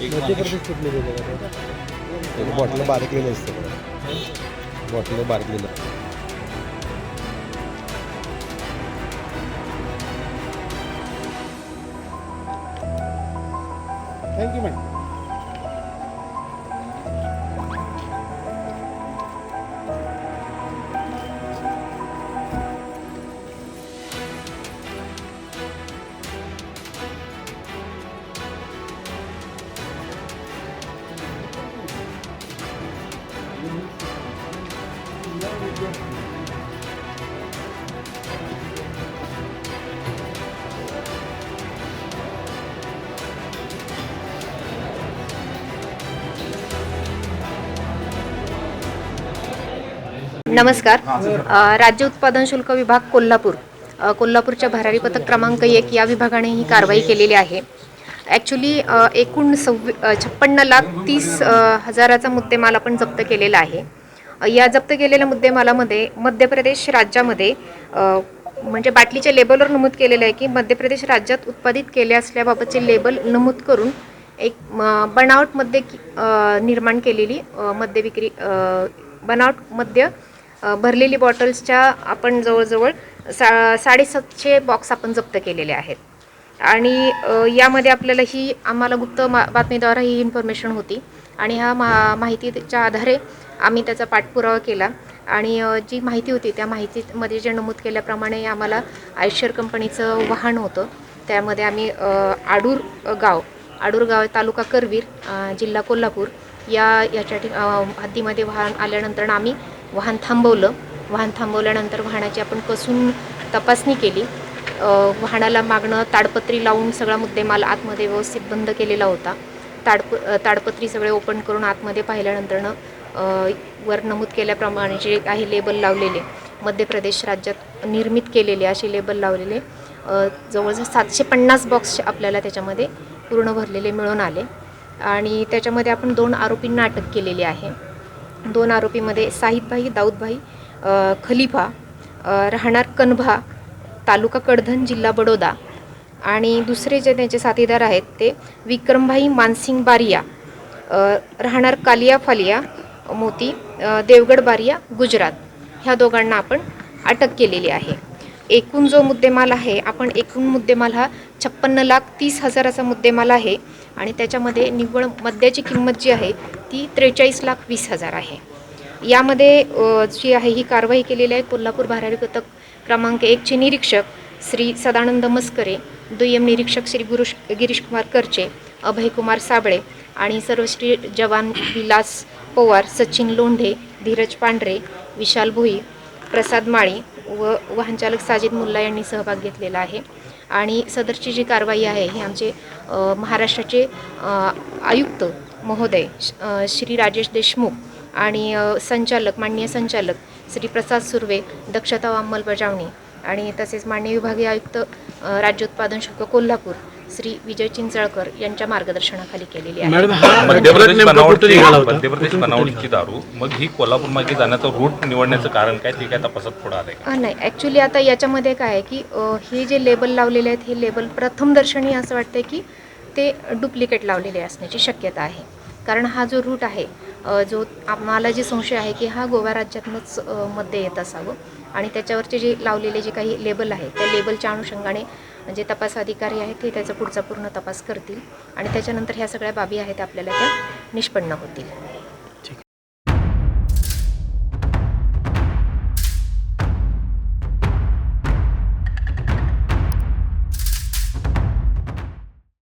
एक बॉटल बारकलेलं असतं बॉटल बारकलेलं थँक्यू मॅडम नमस्कार. राज्य उत्पादन शुल्क विभाग कोल्हापूर. कोल्हापूरच्या भरारी पथक क्रमांक एक या विभागाने ही कारवाई केलेली आहे. ॲक्च्युली एकूण सव्वी छप्पन्न लाख तीस हजाराचा मुद्देमाल आपण जप्त केलेला आहे. या जप्त केलेल्या मुद्देमालामध्ये मध्य प्रदेश राज्यामध्ये म्हणजे बाटलीच्या लेबलवर नमूद केलेलं आहे की मध्य प्रदेश राज्यात उत्पादित केले असल्याबाबतचे लेबल नमूद करून एक बनावट मद्य निर्माण केलेली मद्य विक्री बनावट मद्य भरलेली बॉटल्सच्या आपण जवळजवळ सा साडेसातशे बॉक्स आपण जप्त केलेले आहेत. आणि यामध्ये आपल्याला ही आम्हाला गुप्त मा बातमीद्वारा ही इन्फॉर्मेशन होती. आणि ह्या मा माहितीच्या आधारे आम्ही त्याचा पाठपुरावा केला. आणि जी माहिती होती त्या माहितीमध्ये जे नमूद केल्याप्रमाणे आम्हाला आयशर कंपनीचं वाहन होतं. त्यामध्ये आम्ही आडूर गाव आडूर गाव तालुका करवीर जिल्हा कोल्हापूर या याच्या ठिक हद्दीमध्ये वाहन आल्यानंतर आम्ही वाहन थांबवलं. वाहन थांबवल्यानंतर वाहनाची आपण कसून तपासणी केली. वाहनाला मागणं ताडपत्री लावून सगळा मुद्देमाल आतमध्ये व्यवस्थित बंद केलेला होता. ताडप ताडपत्री सगळे ओपन करून आतमध्ये पाहिल्यानंतरनं वर नमूद केल्याप्रमाणे जे काही लेबल लावलेले मध्य प्रदेश राज्यात निर्मित केलेले असे लेबल लावलेले जवळजवळ सातशे पन्नास बॉक्स आपल्याला त्याच्यामध्ये पूर्ण भरलेले मिळून आले. आणि त्याच्यामध्ये आपण दोन आरोपींना अटक केलेली आहे. दोन आरोपीमध्ये साहिदभाई दाऊदभाई खलिफा राहणार कनभा तालुका कडधन जिल्हा बडोदा आणि दुसरे जे त्यांचे साथीदार आहेत ते विक्रमभाई मानसिंग बारिया राहणार कालिया फालिया मोती देवगड बारिया गुजरात. ह्या दोघांना आपण अटक केलेली आहे. एकूण जो मुद्देमाल आहे आपण एकूण मुद्देमाल हा छप्पन्न लाख तीस हजाराचा मुद्देमाल आहे आणि त्याच्यामध्ये निव्वळ मद्याची किंमत जी आहे ती त्रेचाळीस लाख वीस हजार आहे. यामध्ये जी आहे ही कारवाई केलेली आहे कोल्हापूर भरारी पथक क्रमांक एकचे निरीक्षक श्री सदानंद मस्करे दुय्यम निरीक्षक श्री गुरुश गिरीशकुमार करचे अभयकुमार साबळे आणि सर्वश्री जवान विलास पवार सचिन लोंढे धीरज पांढरे विशाल भोई प्रसाद माळी व वाहनचालक साजिद मुल्ला यांनी सहभाग घेतलेला आहे. आणि सदरची जी कारवाई आहे ही आमचे महाराष्ट्राचे आयुक्त महोदय श्री राजेश देशमुख आणि संचालक माननीय संचालक श्री प्रसाद सुर्वे दक्षता व अंमलबजावणी आणि तसेच माननीय विभागीय आयुक्त राज्य उत्पादन शुल्क कोल्हापूर श्री विजय चिंचळकर यांच्या मार्गदर्शनाखाली केलेली आहे. दारू मग ही कोल्हापूर मार्गे जाण्याचं रूट निवडण्याचं कारण काय? ते काय तपासात पुढे नाही ॲक्च्युली आता याच्यामध्ये काय आहे की हे जे लेबल लावलेले आहेत हे लेबल प्रथमदर्शनी असं वाटतं की ते डुप्लिकेट लावलेले असण्याची शक्यता आहे. कारण हा जो रूट आहे जो आम्हाला जे संशय आहे की हा गोवा राज्यातूनच मध्ये येत असावं आणि त्याच्यावरचे जे लावलेले जे काही लेबल आहे त्या लेबलच्या अनुषंगाने जे तपास अधिकारी आहेत ते त्याचा पुढचा पूर्ण तपास करतील आणि त्याच्यानंतर ह्या सगळ्या बाबी आहेत आपल्याला त्या निष्पन्न होतील.